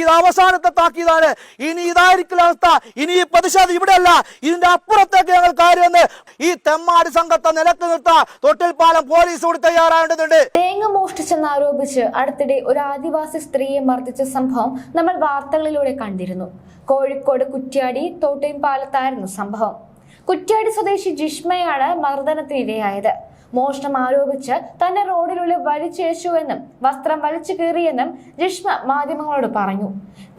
ഇത് അവസാനത്തെ താക്കീതാണ്. ഇനി ഇതായിരിക്കില്ല അവസ്ഥ. ഇനി ഈ പ്രതിഷേധം ഇവിടെയല്ല. ഇതിന്റെ അപ്പുറത്തേക്ക് ഞങ്ങൾ കാര്യമെന്ന് ഈ തെമ്മാടി സംഘത്തെ നിർത്താൻ തൊട്ടിൽപ്പാലം പോലീസ് കൂടി തയ്യാറാകേണ്ടതുണ്ട്. തേങ്ങ മോഷ്ടിച്ചെന്ന് ആരോപിച്ച് അടുത്തിടെ ഒരു ആദിവാസി സ്ത്രീയെ മർദ്ദിച്ച സംഭവം നമ്മൾ വാർത്തകളിലൂടെ കണ്ടിരുന്നു. കോഴിക്കോട് കുറ്റ്യാടി തോട്ടയും പാലത്തായിരുന്നു സംഭവം. കുറ്റ്യാടി സ്വദേശി ജിഷ്മയാണ് മർദ്ദനത്തിനിരയായത്. മോഷണം ആരോപിച്ച് തന്നെ റോഡിനുള്ളിൽ വലിച്ചേച്ചുവെന്നും വസ്ത്രം വലിച്ചു കീറിയെന്നും ജിഷ്മ മാധ്യമങ്ങളോട് പറഞ്ഞു.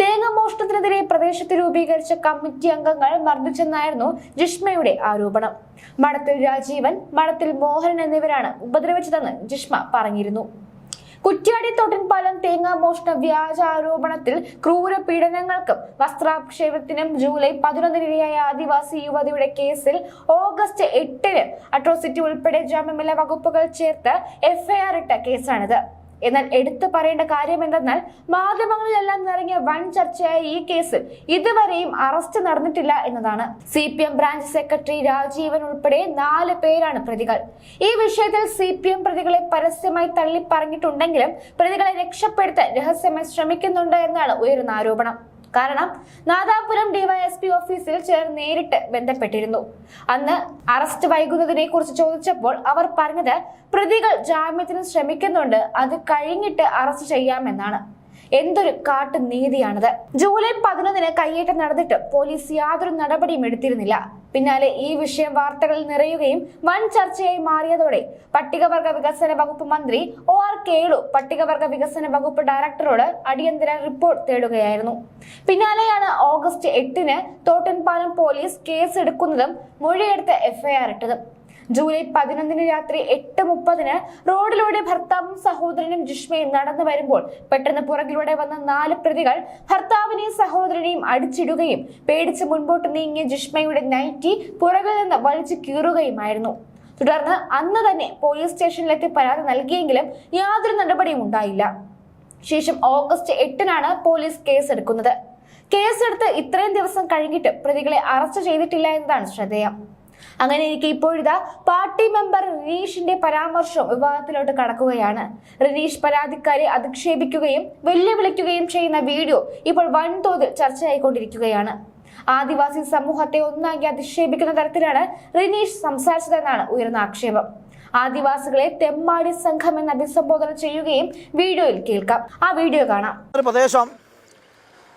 തേങ്ങ മോഷണത്തിനെതിരെ പ്രദേശത്ത് രൂപീകരിച്ച കമ്മിറ്റി അംഗങ്ങൾ മർദ്ദിച്ചെന്നായിരുന്നു ജിഷ്മയുടെ ആരോപണം. മഠത്തിൽ രാജീവൻ മഠത്തിൽ മോഹൻ എന്നിവരാണ് ഉപദ്രവിച്ചതെന്ന് ജിഷ്മ പറഞ്ഞിരുന്നു. കുറ്റ്യാടി തോട്ടൻപാലം തേങ്ങാ മോഷണ വ്യാജ ആരോപണത്തിൽ ക്രൂര പീഡനങ്ങൾക്കും വസ്ത്രാക്ഷേപത്തിനും ജൂലൈ പതിനൊന്നിനിരയായ ആദിവാസി യുവതിയുടെ കേസിൽ ഓഗസ്റ്റ് എട്ടിന് അട്രോസിറ്റി ഉൾപ്പെടെ ജാമ്യമില്ല വകുപ്പുകൾ ചേർത്ത് എഫ്ഐആർ ഇട്ട കേസാണിത്. എന്നാൽ എടുത്തു പറയേണ്ട കാര്യം എന്തെന്നാൽ മാധ്യമങ്ങളിലെല്ലാം നിറങ്ങിയ വൻ ചർച്ചയായ ഈ കേസിൽ ഇതുവരെയും അറസ്റ്റ് നടന്നിട്ടില്ല എന്നതാണ്. C P M branch secretary Rajeevan ഉൾപ്പെടെ നാല് പേരാണ് പ്രതികൾ. ഈ വിഷയത്തിൽ സി പി എം പ്രതികളെ പരസ്യമായി തള്ളി പറഞ്ഞിട്ടുണ്ടെങ്കിലും പ്രതികളെ രക്ഷപ്പെടുത്താൻ രഹസ്യമായി ശ്രമിക്കുന്നുണ്ട് എന്നാണ് ഉയരുന്ന ആരോപണം. കാരണം നാദാപുരം ഡിവൈഎസ്പി ഓഫീസിൽ ചിലർ നേരിട്ട് ബന്ധപ്പെട്ടിരുന്നു. അന്ന് അറസ്റ്റ് വൈകുന്നതിനെ കുറിച്ച് ചോദിച്ചപ്പോൾ അവർ പറഞ്ഞത് പ്രതികൾ ജാമ്യത്തിന് ശ്രമിക്കുന്നുണ്ട് അത് കഴിഞ്ഞിട്ട് അറസ്റ്റ് ചെയ്യാമെന്നാണ്. എന്തൊരു കാട്ടു നീതിയാണത് ജൂലൈ പതിനൊന്നിന് കയ്യേറ്റം നടന്നിട്ട് പോലീസ് യാതൊരു നടപടിയും എടുത്തിരുന്നില്ല. പിന്നാലെ ഈ വിഷയം വാർത്തകളിൽ നിറയുകയും വൻ ചർച്ചയായി മാറിയതോടെ പട്ടികവർഗ വികസന വകുപ്പ് മന്ത്രി ഒ ആർ കേളു പട്ടികവർഗ വികസന വകുപ്പ് ഡയറക്ടറോട് അടിയന്തര റിപ്പോർട്ട് തേടുകയായിരുന്നു. പിന്നാലെയാണ് ഓഗസ്റ്റ് എട്ടിന് തോട്ടൻപാലം പോലീസ് കേസ് കേസെടുക്കുന്നതും മൊഴിയെടുത്ത് എഫ്ഐആർ ഇട്ടതും. ജൂലൈ പതിനൊന്നിന് രാത്രി എട്ട് മുപ്പതിന് റോഡിലൂടെ ഭർത്താവും സഹോദരനും ജിഷ്മയും നടന്നു വരുമ്പോൾ പെട്ടെന്ന് പുറകിലൂടെ വന്ന നാല് പ്രതികൾ ഭർത്താവിനെയും സഹോദരനെയും അടിച്ചിടുകയും പേടിച്ച് മുൻപോട്ട് നീങ്ങിയ ജിഷ്മയുടെ നൈറ്റി പുറകിൽ നിന്ന് വലിച്ചു കീറുകയുമായിരുന്നു. തുടർന്ന് അന്ന് തന്നെ പോലീസ് സ്റ്റേഷനിലെത്തി പരാതി നൽകിയെങ്കിലും യാതൊരു നടപടിയും ഉണ്ടായില്ല. ശേഷം ഓഗസ്റ്റ് എട്ടിനാണ് പോലീസ് കേസെടുക്കുന്നത്. കേസെടുത്ത് ഇത്രയും ദിവസം കഴിഞ്ഞിട്ട് പ്രതികളെ അറസ്റ്റ് ചെയ്തിട്ടില്ല എന്നതാണ് ശ്രദ്ധേയം. അങ്ങനെ എനിക്ക് ഇപ്പോഴിതാ പാർട്ടി മെമ്പർ റിനീഷിന്റെ പരാമർശം വിവാദത്തിലോട്ട് കടക്കുകയാണ്. റിനീഷ് പരാതിക്കാരെ അധിക്ഷേപിക്കുകയും വെല്ലുവിളിക്കുകയും ചെയ്യുന്ന വീഡിയോ ഇപ്പോൾ വൻതോതിൽ ചർച്ചയായിക്കൊണ്ടിരിക്കുകയാണ്. ആദിവാസി സമൂഹത്തെ ഒന്നാക്കി അധിക്ഷേപിക്കുന്ന തരത്തിലാണ് റിനീഷ് സംസാരിച്ചതെന്നാണ് ഉയർന്ന ആക്ഷേപം. ആദിവാസികളെ തെമ്മാടി സംഘം എന്ന് അഭിസംബോധന ചെയ്യുകയും വീഡിയോയിൽ കേൾക്കാം. ആ വീഡിയോ കാണാം. പ്രദേശം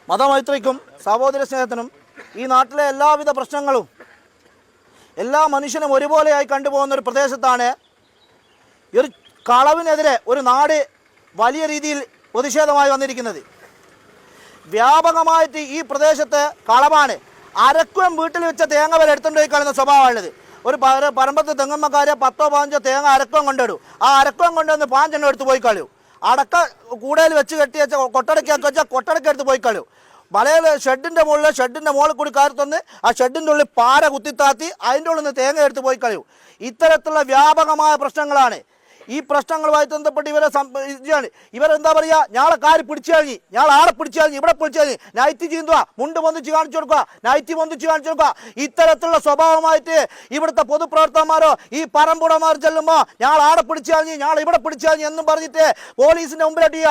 മതമൈത്രിക്കും സഹോദര സ്നേഹത്തിനും ഈ നാട്ടിലെ എല്ലാവിധ പ്രശ്നങ്ങളും എല്ലാ മനുഷ്യനും ഒരുപോലെയായി കണ്ടുപോകുന്ന ഒരു പ്രദേശത്താണ് ഈ ഒരു കളവിനെതിരെ ഒരു നാട് വലിയ രീതിയിൽ പ്രതിഷേധമായി വന്നിരിക്കുന്നത്. വ്യാപകമായിട്ട് ഈ പ്രദേശത്ത് കളവാണ്. അരക്കുവം വീട്ടിൽ വെച്ച തേങ്ങ വരെ എടുത്തുകൊണ്ടുപോയി കളയുന്ന സ്വഭാവമാണുള്ളത് ഒരു പറമ്പത്ത് തെങ്ങമ്മക്കാരെ പത്തോ പതിനഞ്ചോ തേങ്ങ അരക്കുവം കൊണ്ടിടും ആ അരക്കുവം കൊണ്ടുവന്ന് പാഞ്ചെണ്ണം എടുത്ത് പോയി കളയും. അടക്ക കൂടയിൽ വെച്ച് കെട്ടി വെച്ച കൊട്ടടക്കി വെച്ചാൽ കൊട്ടടക്ക എടുത്ത് പോയി കളയും. വലയിൽ ഷെഡിന്റെ മുകളിൽ ഷെഡിന്റെ മുകളിൽ കൂടി കയറി തന്ന് ആ ഷെഡിന്റെ ഉള്ളിൽ പാര കുത്തിത്താത്തി അതിന്റെ ഉള്ളിൽ നിന്ന് തേങ്ങ എടുത്ത് പോയി കളയും. ഇത്തരത്തിലുള്ള വ്യാപകമായ പ്രശ്നങ്ങളാണ്. ഈ പ്രശ്നങ്ങളുമായി ബന്ധപ്പെട്ട് ഇവരെ ഇതാണ്. ഇവരെന്താ പറയുക ഞാളെ കാര് പിടിച്ചു കഴിഞ്ഞു ഞാൾ ആളെ പിടിച്ചു കഴിഞ്ഞു ഇവിടെ പിടിച്ചു കഴിഞ്ഞു നൈറ്റി ചീന്തുക മുണ്ട് പൊന്തിച്ച് കാണിച്ചു കൊടുക്കുക നൈറ്റി പൊന്തിച്ച് കാണിച്ചു കൊടുക്കുക. ഇത്തരത്തിലുള്ള സ്വഭാവമായിട്ട് ഇവിടുത്തെ പൊതുപ്രവർത്തകന്മാരോ ഈ പറമ്പുടമാർ ചെല്ലുമ്പോൾ ഞാൾ ആടെ പിടിച്ചു കഴിഞ്ഞു ഞാൾ ഇവിടെ പിടിച്ചു കഴിഞ്ഞു എന്നും പറഞ്ഞിട്ട് പോലീസിന്റെ മുമ്പിലോട്ട്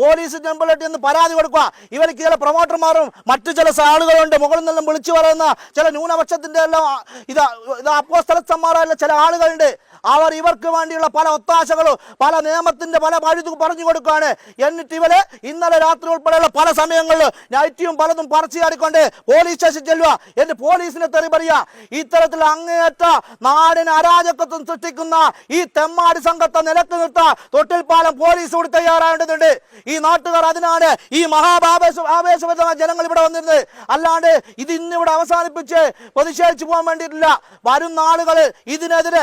ചെയ്യുക ടെമ്പിളിട്ട് എന്ന് പരാതി കൊടുക്കുക. ഇവർക്ക് ചില പ്രൊമോട്ടർമാരും മറ്റു ചില ആളുകളുണ്ട് മുകളിൽ നിന്നും വിളിച്ചു പറയുന്ന ചില ന്യൂനപക്ഷത്തിന്റെ എല്ലാം ഇത് അപ്പോ സ്ഥലത്തന്മാരല്ല ചില ആളുകളുണ്ട്. അവർ ഇവർക്ക് വേണ്ടിയുള്ള പല ഒത്താശകളും പല നിയമത്തിന്റെ പല വഴുതു പറഞ്ഞു കൊടുക്കുകയാണ്. എന്നിട്ട് ഇവർ ഇന്നലെ രാത്രി ഉൾപ്പെടെയുള്ള പല സമയങ്ങളിൽ നൈറ്റിയും പലതും പറിച്ചു ചാടിക്കൊണ്ട് പോലീസ് സ്റ്റേഷൻ ചെല്ലുക. എന്നിട്ട് പോലീസിനെ തെറി പറയുക ഇത്തരത്തിൽ അങ്ങേയറ്റ നാടിന് അരാജകത്വം സൃഷ്ടിക്കുന്ന ഈ തെമ്മാടി സംഘത്തെ നിലയ്ക്ക് നിർത്താൻ തൊട്ടിൽപ്പാലം പോലീസ് കൂടി തയ്യാറാകേണ്ടതുണ്ട്. ഈ നാട്ടുകാർ അതിനാണ് ഈ മഹാഭാവേശ ആവേശപരമായ ജനങ്ങൾ ഇവിടെ വന്നിരുന്നത്. അല്ലാണ്ട് ഇത് ഇന്നിവിടെ അവസാനിപ്പിച്ച് പ്രതിഷേധിച്ചു പോകാൻ വേണ്ടിയിട്ടില്ല. വരും നാളുകൾ ഇതിനെതിരെ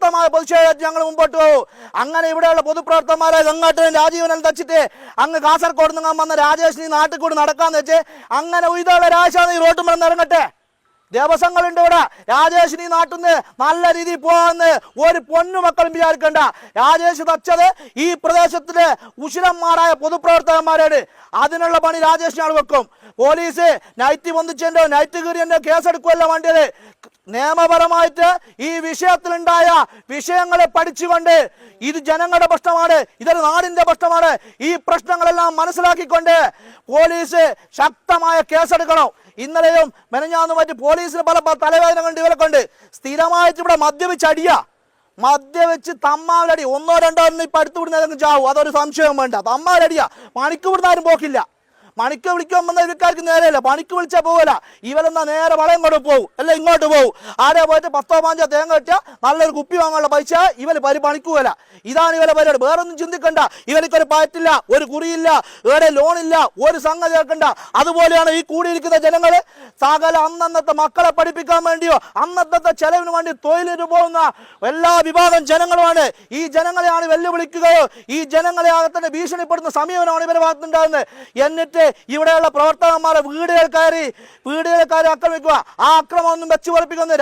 അതിശക്തമായ പ്രതിഷേധം ഞങ്ങൾ മുമ്പോട്ട് പോകും. അങ്ങനെ ഇവിടെയുള്ള പൊതുപ്രവർത്തകന്മാരെ ഗംഗാട്ടിനെ രാജീവനും തച്ചിട്ട് അങ്ങ് കാസർഗോഡ് നിന്ന് വന്ന രാജേഷിന് നാട്ടിൽ കൂടി നടക്കാന്ന് വെച്ച് അങ്ങനെ ഉയർത്തുള്ള രാജാണ് ഈ റോട്ടുമ്പോൾ ഇറങ്ങട്ടെ. ദിവസങ്ങളുണ്ട് ഇവിടെ. രാജേഷിന് ഈ നാട്ടിൽ നിന്ന് നല്ല രീതിയിൽ പോകാമെന്ന് ഒരു പൊന്നു മക്കളും വിചാരിക്കണ്ട. രാജേഷ് തച്ചത് ഈ പ്രദേശത്തിലെ ഉശിരന്മാരായ പൊതുപ്രവർത്തകന്മാരാണ്. അതിനുള്ള പണി രാജേഷിനാണ് വെക്കും. പോലീസ് നൈറ്റ് വന്നിച്ചെന്റെ നൈറ്റ് കീറിയന്റെ കേസെടുക്കുമല്ല വേണ്ടിയത്. നിയമപരമായിട്ട് ഈ വിഷയത്തിലുണ്ടായ വിഷയങ്ങളെ പഠിച്ചുകൊണ്ട് ഇത് ജനങ്ങളുടെ പ്രശ്നമാണ് ഇതൊരു നാടിന്റെ പ്രശ്നമാണ്. ഈ പ്രശ്നങ്ങളെല്ലാം മനസ്സിലാക്കിക്കൊണ്ട് പോലീസ് ശക്തമായ കേസെടുക്കണം. ഇന്നലെയും മെനഞ്ഞാന്ന് മറ്റ് പോലീസിന് പല തലവേദന കൊണ്ട് ഇവരെ കൊണ്ട്. സ്ഥിരമായിട്ട് ഇവിടെ മദ്യപിച്ച് അടിയ. മദ്യവെച്ച് തമ്മാവിലടി. ഒന്നോ രണ്ടോ ഒന്നും ഇപ്പൊ അടുത്ത് ചാവും? അതൊരു സംശയം വേണ്ട. തമ്മാവിലടിയ. മണിക്കൂർ ആരും പോക്കില്ല. മണിക്ക് വിളിക്കാൻ വന്ന ഇവക്കാർക്ക് നേരെയല്ല. പണിക്ക് വിളിച്ചാൽ പോവില്ല ഇവരെന്നാ നേരെ വളയം കൊണ്ട് പോകും അല്ല ഇങ്ങോട്ട് പോകും ആരെ പോയിട്ട് പത്തോ പാഞ്ചോ തേങ്ങ വെച്ചാൽ നല്ലൊരു കുപ്പി വാങ്ങാനുള്ള പൈസ ഇവർ പരി പണിക്കുകയില്ല ഇതാണ് ഇവരെ പരിപാടി. വേറൊന്നും ചിന്തിക്കണ്ട. ഇവർക്കൊരു പാറ്റില്ല ഒരു കുറിയില്ല വേറെ ലോണില്ല ഒരു സംഘം ചേർക്കണ്ട അതുപോലെയാണ് ഈ കൂടിയിരിക്കുന്ന ജനങ്ങൾ സകല അന്നന്നത്തെ മക്കളെ പഠിപ്പിക്കാൻ വേണ്ടിയോ അന്നത്തെ ചെലവിന് വേണ്ടി തൊഴിലിന് പോകുന്ന എല്ലാ വിഭാഗം ജനങ്ങളുമാണ്. ഈ ജനങ്ങളെയാണ് വെല്ലുവിളിക്കുകയോ ഈ ജനങ്ങളെ അകത്തന്നെ ഭീഷണിപ്പെടുന്ന സമീപനമാണ് ഇവരെ ഭാഗത്തുണ്ടാകുന്നത് എന്നിട്ട് ഇവിടെയുള്ള പ്രവർത്തകന്മാരെ വീടുകൾ കയറി വീടുകൾ കയറി ആക്രമിക്കുക. ആ അക്രമം ഒന്നും വെച്ച്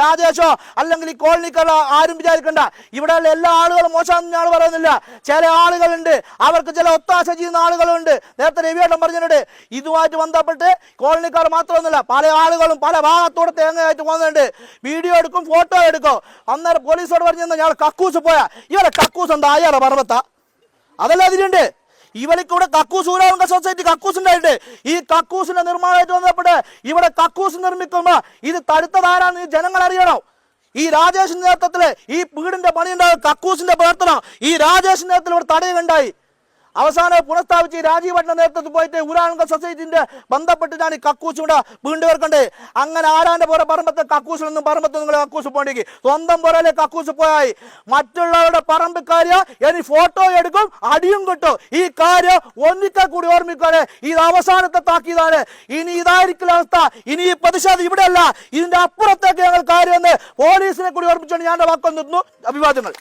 രാജേഷോ അല്ലെങ്കിൽ ഈ കോളനിക്കാരോ ആരും വിചാരിക്കണ്ട. ഇവിടെയുള്ള എല്ലാ ആളുകളും മോശം ഞാൻ പറയുന്നില്ല. ചില ആളുകളുണ്ട്. അവർക്ക് ചില ഒത്താശ ചെയ്യുന്ന ആളുകളുണ്ട്. നേരത്തെ രവിയേട്ടൻ പറഞ്ഞിട്ടുണ്ട് ഇതുമായിട്ട് ബന്ധപ്പെട്ട് കോളനിക്കാർ മാത്രമൊന്നുമില്ല പല ആളുകളും പല ഭാഗത്തോടെ തേങ്ങയായിട്ട് പോകുന്നുണ്ട്. വീഡിയോ എടുക്കും ഫോട്ടോ എടുക്കും. അന്നേരം പോലീസോട് പറഞ്ഞു ഞങ്ങൾ കക്കൂസ് പോയാ ഇവരെ കക്കൂസ് എന്താ? അയാളെ പറമ്പത്താ അതല്ല അതിലുണ്ട്. ഇവർക്ക് ഇവിടെ കക്കൂസ് ഊരാവങ്ക സൊസൈറ്റി കക്കൂസ് ഉണ്ടായിട്ട് ഈ കക്കൂസിന്റെ നിർമ്മാണമായിട്ട് വന്നപ്പോൾ ഇവിടെ കക്കൂസ് നിർമ്മിക്കുമ്പോ ഇത് തടുത്തതാരാന്ന് ജനങ്ങൾ അറിയണം. ഈ രാജേഷിന്റെ നേതൃത്വത്തിൽ ഈ വീടിന്റെ പണിയുണ്ടായ കക്കൂസിന്റെ പ്രവർത്തനം ഈ രാജേഷിന്റെ നേതൃത്വത്തിൽ ഇവിടെ തടയുകയുണ്ടായി. അവസാനം പുനഃസ്ഥാപിച്ച് രാജീവ് ഭട്ട നേതൃത്വത്തിൽ പോയിട്ട് ഉരാനന്ദ സൊസൈറ്റിന്റെ ബന്ധപ്പെട്ട് ഞാൻ ഈ കക്കൂസ് കൂടെ വീണ്ടും വർക്കണ്ടേ അങ്ങനെ ആരാന്റെ പുറ പറമ്പത്തെ കക്കൂസിൽ നിന്നും പറമ്പത്ത് നിങ്ങൾ കക്കൂസ് പോകണ്ടെങ്കിൽ സ്വന്തം പുറയിലെ കക്കൂസ് പോയായി. മറ്റുള്ളവരുടെ പറമ്പ് കാര്യ ഇനി ഫോട്ടോ എടുക്കും അടിയും കിട്ടും. ഈ കാര്യം ഒന്നിക്കൽ കൂടി ഓർമ്മിക്കാതെ ഇത് അവസാനത്തെ താക്കീതാണ്. ഇനി ഇതായിരിക്കില്ല അവസ്ഥ. ഇനി ഈ പ്രതിഷേധം ഇവിടെയല്ല. ഇതിന്റെ അപ്പുറത്തേക്ക് ഞങ്ങൾ കാര്യമെന്ന് പോലീസിനെ കൂടി ഓർമ്മിച്ചുകൊണ്ട് ഞാൻ നിന്നു. അഭിവാദ്യങ്ങൾ.